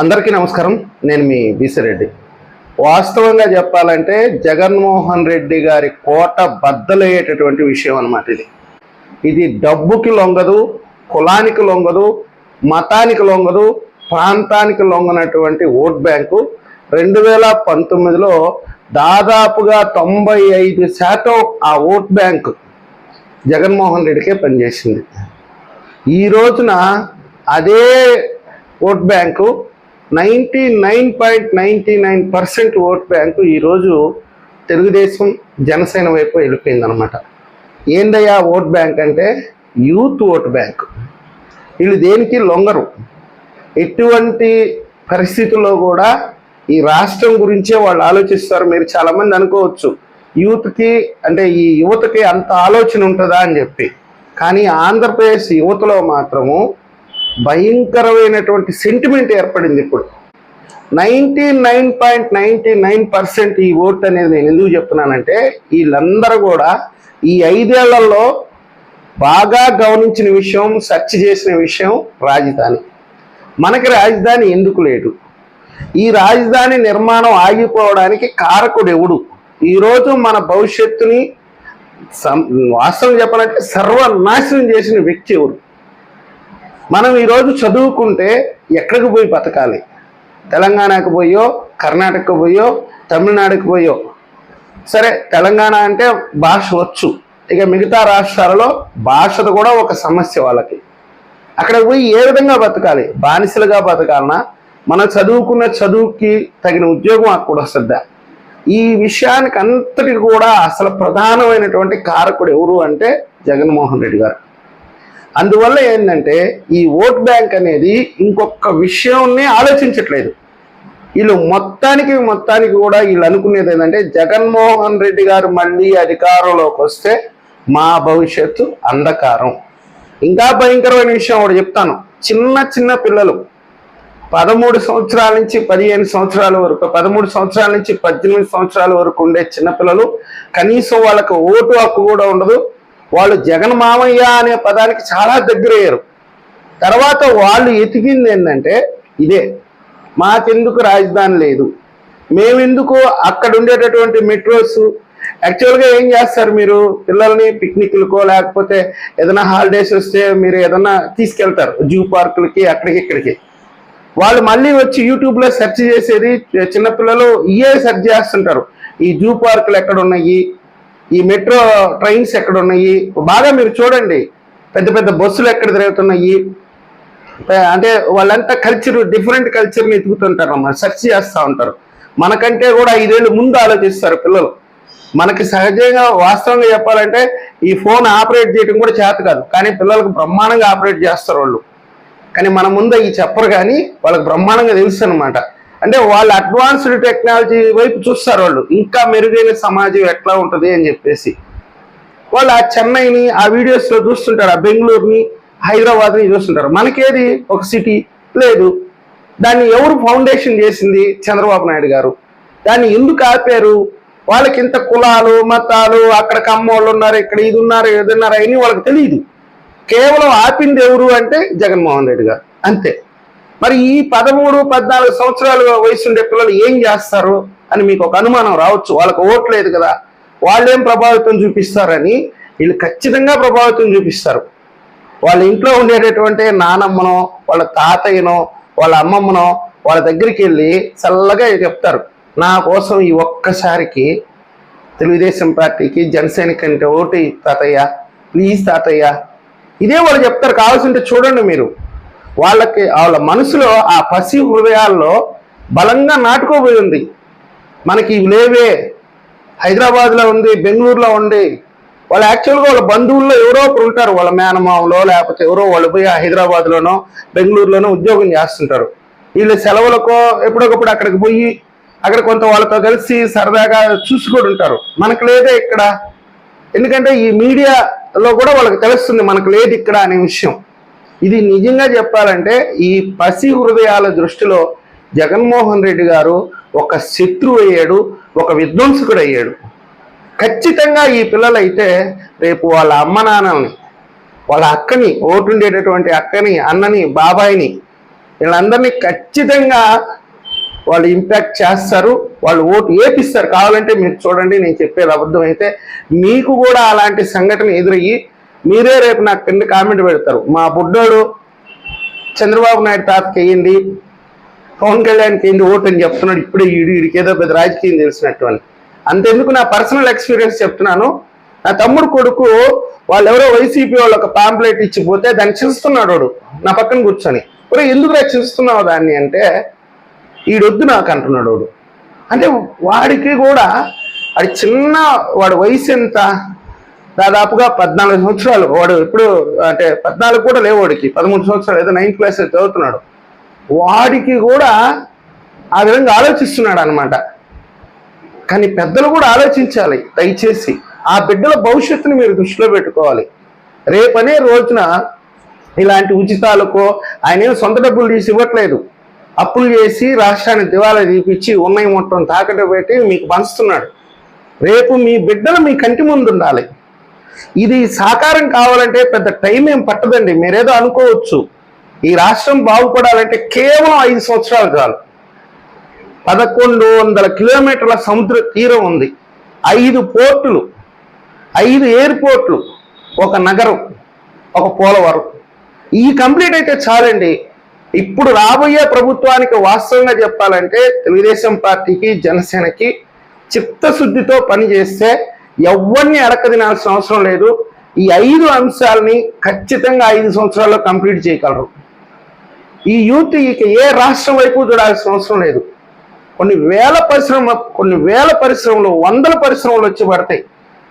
అందరికీ నమస్కారం. నేను మీ బీసిరెడ్డి వాస్తవంగా చెప్పాలంటే జగన్మోహన్ రెడ్డి గారి కోట బద్దలయ్యేటటువంటి విషయం అన్నమాట ఇది. ఇది డబ్బుకి లొంగదు కులానికి లొంగదు మతానికి లొంగదు ప్రాంతానికి లొంగనటువంటి ఓట్ బ్యాంకు. రెండు వేల పంతొమ్మిదిలో దాదాపుగా తొంభై ఐదు శాతం ఆ ఓట్ బ్యాంకు జగన్మోహన్ రెడ్డికే పనిచేసింది. ఈ రోజున అదే vote bank ninety nine point ninety nine percent vote bank ఈరోజు తెలుగుదేశం జనసేన వైపు వెళ్ళిపోయిందనమాట ఏందయ్యా ఓట్ బ్యాంక్ అంటే? Youth vote bank. వీళ్ళు దేనికి లొంగరు? ఎటువంటి పరిస్థితుల్లో కూడా ఈ రాష్ట్రం గురించే వాళ్ళు ఆలోచిస్తారు మీరు చాలామంది అనుకోవచ్చు. యూత్కి అంటే ఈ యువతకి అంత ఆలోచన ఉంటుందా అని చెప్పి. కానీ ఆంధ్రప్రదేశ్ యువతలో మాత్రము భయంకరమైనటువంటి సెంటిమెంట్ ఏర్పడింది ఇప్పుడు. Ninety nine point ninety nine percent ఈ ఓట్ అనేది నేను ఎందుకు చెప్తున్నానంటే వీళ్ళందరూ కూడా ఈ ఐదేళ్ళలో బాగా గమనించిన విషయం సెర్చ్ చేసిన విషయం రాజధాని. మనకి రాజధాని ఎందుకు లేదు? ఈ రాజధాని నిర్మాణం ఆగిపోవడానికి కారకుడు ఎవడు? ఈరోజు మన భవిష్యత్తుని సం- వాస్తవం చెప్పాలంటే సర్వనాశనం చేసిన వ్యక్తి ఎవరు మనం ఈరోజు చదువుకుంటే ఎక్కడికి పోయి బతకాలి? తెలంగాణకు పోయో కర్ణాటకకు పోయో తమిళనాడుకు పోయో? సరే తెలంగాణ అంటే భాష వచ్చు. ఇక మిగతా రాష్ట్రాలలో భాషది కూడా ఒక సమస్య వాళ్ళకి. అక్కడ పోయి ఏ విధంగా బతకాలి? బానిసలుగా బతకాలన్నా మనం చదువుకున్న చదువుకి తగిన ఉద్యోగం అక్కడ వస్తుందా? ఈ విషయానికి అంతటికి కూడా అసలు ప్రధానమైనటువంటి కారకుడు ఎవరు అంటే జగన్మోహన్ రెడ్డి గారు. అందువల్ల ఏంటంటే ఈ ఓట్ బ్యాంక్ అనేది ఇంకొక విషయాన్ని ఆలోచించట్లేదు. వీళ్ళు మొత్తానికి మొత్తానికి కూడా వీళ్ళు అనుకునేది ఏంటంటే జగన్మోహన్ రెడ్డి గారు మళ్ళీ అధికారంలోకి వస్తే మా భవిష్యత్తు అంధకారం. ఇంకా భయంకరమైన విషయం ఒకటి చెప్తాను. చిన్న చిన్న పిల్లలు పదమూడు సంవత్సరాల నుంచి పదిహేను సంవత్సరాల వరకు పదమూడు సంవత్సరాల నుంచి పద్దెనిమిది సంవత్సరాల వరకు ఉండే చిన్నపిల్లలు కనీసం వాళ్ళకి ఓటు హక్కు కూడా ఉండదు. వాళ్ళు జగన్ మామయ్య అనే పదానికి చాలా దగ్గరయ్యారు. తర్వాత వాళ్ళు ఎతికింది ఏంటంటే ఇదే మాకెందుకు రాజధాని లేదు? మేమెందుకు అక్కడ ఉండేటటువంటి మెట్రోస్? యాక్చువల్గా ఏం చేస్తారు మీరు? పిల్లల్ని పిక్నిక్లకో లేకపోతే ఏదైనా హాలిడేస్ వస్తే మీరు ఏదైనా తీసుకెళ్తారు జూ పార్కులకి అక్కడికి ఇక్కడికి. వాళ్ళు మళ్ళీ వచ్చి యూట్యూబ్లో సెర్చ్ చేసేది చిన్నపిల్లలు ఇయే సెర్చ్ చేస్తుంటారు. ఈ జూ పార్కులు ఎక్కడ ఉన్నాయి? ఈ మెట్రో ట్రైన్స్ ఎక్కడ ఉన్నాయి బాగా మీరు చూడండి. పెద్ద పెద్ద బస్సులు ఎక్కడ తిరుగుతున్నాయి? అంటే వాళ్ళంతా కల్చర్ డిఫరెంట్ కల్చర్ని ఎదుగుతుంటారు అన్నమాట. సెర్చ్ చేస్తూ ఉంటారు. మనకంటే కూడా ఐదేళ్ళు ముందు ఆలోచిస్తారు పిల్లలు. మనకి సహజంగా వాస్తవంగా చెప్పాలంటే ఈ ఫోన్ ఆపరేట్ చేయడం కూడా చేత కాదు. కానీ పిల్లలకు బ్రహ్మాండంగా ఆపరేట్ చేస్తారు వాళ్ళు. కానీ మన ముందు ఈ చెప్పరు కానీ వాళ్ళకి బ్రహ్మాండంగా తెలుసు అనమాట అంటే వాళ్ళు అడ్వాన్స్డ్ టెక్నాలజీ వైపు చూస్తారు వాళ్ళు. ఇంకా మెరుగైన సమాజం ఎట్లా ఉంటుంది అని చెప్పేసి. వాళ్ళు ఆ చెన్నైని ఆ వీడియోస్లో చూస్తుంటారు ఆ బెంగళూరుని హైదరాబాద్ని చూస్తుంటారు. మనకేది ఒక సిటీ లేదు. దాన్ని ఎవరు ఫౌండేషన్ చేసింది చంద్రబాబు నాయుడు గారు? దాన్ని ఎందుకు ఆపారు? వాళ్ళకి ఇంత కులాలు మతాలు అక్కడ కమ్మోళ్ళు ఉన్నారు ఇక్కడ ఇది ఉన్నారు ఇది ఉన్నారు అని వాళ్ళకి తెలియదు కేవలం ఆపింది ఎవరు అంటే జగన్మోహన్ రెడ్డి గారు. అంతే. మరి ఈ పదమూడు పద్నాలుగు సంవత్సరాలు వయసు ఉండే పిల్లలు ఏం చేస్తారు అని మీకు ఒక అనుమానం రావచ్చు. వాళ్ళకి ఓట్లేదు కదా. వాళ్ళేం ప్రభావితం చూపిస్తారని వీళ్ళు ఖచ్చితంగా ప్రభావితం చూపిస్తారు. వాళ్ళ ఇంట్లో ఉండేటటువంటి నానమ్మనో వాళ్ళ తాతయ్యనో వాళ్ళ అమ్మమ్మనో వాళ్ళ దగ్గరికి వెళ్ళి చల్లగా చెప్తారు. నా కోసం ఈ ఒక్కసారికి తెలుగుదేశం పార్టీకి జనసేన కంటే ఓటు తాతయ్య ప్లీజ్ తాతయ్య. ఇదే వాళ్ళు చెప్తారు. కావాల్సింటే చూడండి మీరు. వాళ్ళకి వాళ్ళ మనసులో ఆ పసి హృదయాల్లో బలంగా నాటుకోబోయింది మనకి ఇవి లేవే హైదరాబాద్లో ఉంది బెంగళూరులో ఉంది. వాళ్ళు యాక్చువల్గా వాళ్ళ బంధువుల్లో ఎవరో ఒకరు ఉంటారు. వాళ్ళ మేనమామలో లేకపోతే ఎవరో వాళ్ళు పోయి ఆ హైదరాబాద్లోనో బెంగళూరులోనో ఉద్యోగం చేస్తుంటారు. వీళ్ళు సెలవులకో ఎప్పుడొకప్పుడు అక్కడికి పోయి అక్కడ కొంత వాళ్ళతో కలిసి సరదాగా చూసుకొని ఉంటారు. మనకు లేదే ఇక్కడ. ఎందుకంటే ఈ మీడియాలో కూడా వాళ్ళకి తెలుస్తుంది మనకు లేదు ఇక్కడ అనే విషయం. ఇది నిజంగా చెప్పాలంటే ఈ పసి హృదయాల దృష్టిలో జగన్మోహన్ రెడ్డి గారు ఒక శత్రువు అయ్యాడు ఒక విధ్వంసకుడు అయ్యాడు. ఖచ్చితంగా ఈ పిల్లలైతే రేపు వాళ్ళ అమ్మ నాన్నని వాళ్ళ అక్కని ఓటుండేటటువంటి అక్కని అన్నని బాబాయిని వీళ్ళందరినీ ఖచ్చితంగా వాళ్ళు ఇంపాక్ట్ చేస్తారు వాళ్ళు ఓటు ఏపిస్తారు. కావాలంటే మీరు చూడండి నేను చెప్పేది అబద్ధం అయితే మీకు కూడా అలాంటి సంఘటన ఎదురయ్యి మీరే రేపు నాకు కింద కామెంట్ పెడతారు. మా బుడ్డోడు చంద్రబాబు నాయుడు తాతకి వేయండి పవన్ కళ్యాణ్కి అయింది ఓటు అని చెప్తున్నాడు. ఇప్పుడే ఈడు వీడికి పెద్ద రాజకీయం తెలిసినట్టు అని. అంతెందుకు నా పర్సనల్ ఎక్స్పీరియన్స్ చెప్తున్నాను. నా తమ్ముడు కొడుకు వాళ్ళు ఎవరో వైసీపీ వాళ్ళు ఒక పాంప్లెట్ ఇచ్చిపోతే దాన్ని చూస్తున్నాడు వాడు. నా పక్కన కూర్చొని. ఒరే ఎందుకు చూస్తున్నావు దాన్ని అంటే ఈడొద్దు నాకు అంటున్నాడు వాడు. అంటే వాడికి కూడా వాడి చిన్న వాడి వయసు ఎంత? దాదాపుగా పద్నాలుగు సంవత్సరాలు వాడు ఇప్పుడు అంటే పద్నాలుగు కూడా లేవు వాడికి. పదమూడు సంవత్సరాలు ఏదో నైన్త్ క్లాస్ చదువుతున్నాడు. వాడికి కూడా ఆ విధంగా ఆలోచిస్తున్నాడు అనమాట కానీ పెద్దలు కూడా ఆలోచించాలి దయచేసి. ఆ బిడ్డల భవిష్యత్తుని మీరు దృష్టిలో పెట్టుకోవాలి. రేపనే రోజున ఇలాంటి ఉచితాలకో ఆయన సొంత డబ్బులు తీసి ఇవ్వట్లేదు. అప్పులు చేసి రాష్ట్రాన్ని దివాలా తీపిచ్చి ఉన్నాయి మొత్తం తాకట్టు పెట్టి మీకు పంచుతున్నాడు. రేపు మీ బిడ్డలు మీ కంటి ముందు ఉండాలి. ఇది సాకారం కావాలంటే పెద్ద టైం ఏం పట్టదండి. మీరేదో అనుకోవచ్చు. ఈ రాష్ట్రం బాగుపడాలంటే కేవలం ఐదు సంవత్సరాలు చాలు. పదకొండు వందల కిలోమీటర్ల సముద్ర తీరం ఉంది. ఐదు పోర్టులు ఐదు ఎయిర్పోర్ట్లు ఒక నగరం ఒక పోలవరం. ఈ కంప్లీట్ అయితే చాలండి. ఇప్పుడు రాబోయే ప్రభుత్వానికి వాస్తవంగా చెప్పాలంటే తెలుగుదేశం పార్టీకి జనసేనకి చిత్తశుద్ధితో పనిచేస్తే ఎవరిని అడక తినాల్సిన అవసరం లేదు. ఈ ఐదు అంశాలని ఖచ్చితంగా ఐదు సంవత్సరాల్లో కంప్లీట్ చేయగలరు. ఈ యూత్ ఇక ఏ రాష్ట్రం వైపు చూడాల్సిన అవసరం లేదు. కొన్ని వేల పరిశ్రమ కొన్ని వేల పరిశ్రమలు వందల పరిశ్రమలు వచ్చి పడతాయి.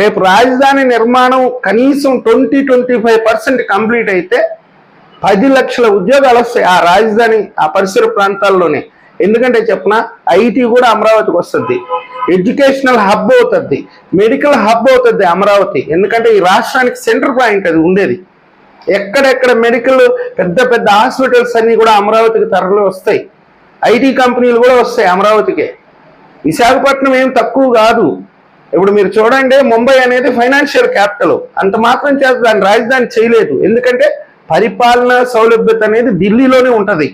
రేపు రాజధాని నిర్మాణం కనీసం twenty twenty five percent complete అయితే పది లక్షల ఉద్యోగాలు వస్తాయి ఆ రాజధాని ఆ పరిసర ప్రాంతాల్లోనే. ఎందుకంటే చెప్పిన ఐటీ కూడా అమరావతికి వస్తుంది. ఎడ్యుకేషనల్ హబ్ అవుతుంది మెడికల్ హబ్ అవుతుంది అమరావతి. ఎందుకంటే ఈ రాష్ట్రానికి సెంటర్ పాయింట్ అది ఉండేది. ఎక్కడెక్కడ మెడికల్ పెద్ద పెద్ద హాస్పిటల్స్ అన్ని కూడా అమరావతికి తరలి వస్తాయి. ఐటీ కంపెనీలు కూడా వస్తాయి అమరావతికే. విశాఖపట్నం ఏం తక్కువ కాదు. ఇప్పుడు మీరు చూడండి ముంబై అనేది ఫైనాన్షియల్ క్యాపిటల్. అంత మాత్రం చేత దాని రాజధాని చేయలేదు. ఎందుకంటే పరిపాలన సౌలభ్యత అనేది ఢిల్లీలోనే ఉంటుంది.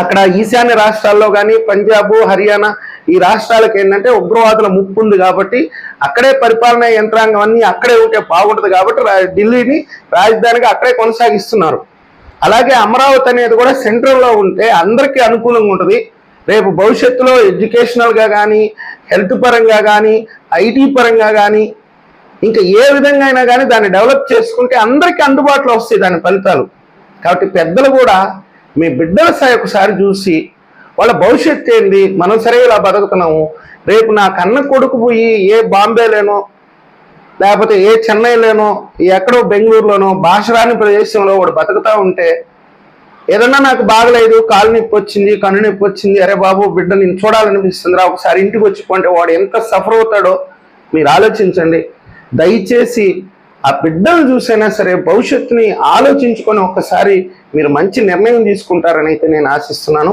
అక్కడ ఈశాన్య రాష్ట్రాల్లో కానీ పంజాబ్ హర్యానా ఈ రాష్ట్రాలకు ఏంటంటే ఉగ్రవాదుల ముప్పు ఉంది కాబట్టి అక్కడే పరిపాలన యంత్రాంగం అన్ని అక్కడే ఉంటే బాగుంటుంది కాబట్టి ఢిల్లీని రాజధానిగా అక్కడే కొనసాగిస్తున్నారు. అలాగే అమరావతి అనేది కూడా సెంట్రల్లో ఉంటే అందరికీ అనుకూలంగా ఉంటుంది. రేపు భవిష్యత్తులో ఎడ్యుకేషనల్గా కానీ హెల్త్ పరంగా కానీ ఐటీ పరంగా కానీ ఇంకా ఏ విధంగా అయినా కానీ దాన్ని డెవలప్ చేసుకుంటే అందరికీ అందుబాటులో వస్తాయి దాని ఫలితాలు. కాబట్టి పెద్దలు కూడా మీ బిడ్డల స్థాయి ఒకసారి చూసి వాళ్ళ భవిష్యత్తు ఏంది? మనం సరే ఇలా బతుకుతున్నాము. రేపు నా కన్న కొడుకు పోయి ఏ బాంబేలోనో లేకపోతే ఏ చెన్నైలోనో ఎక్కడో బెంగళూరులోనో భాష రాని ప్రదేశంలో వాడు బతుకుతా ఉంటే ఏదన్నా నాకు బాగలేదు కాలు నొప్పి వచ్చింది కన్ను నొప్పి వచ్చింది అరే బాబు బిడ్డ నేను చూడాలనిపిస్తుందిరా ఒకసారి ఇంటికి వచ్చిపోంటే వాడు ఎంత సఫర్ అవుతాడో మీరు ఆలోచించండి. దయచేసి ఆ బిడ్డను చూసైనా సరే భవిష్యత్తుని ఆలోచించుకొని ఒక్కసారి మీరు మంచి నిర్ణయం తీసుకుంటారని అయితే నేను ఆశిస్తున్నాను.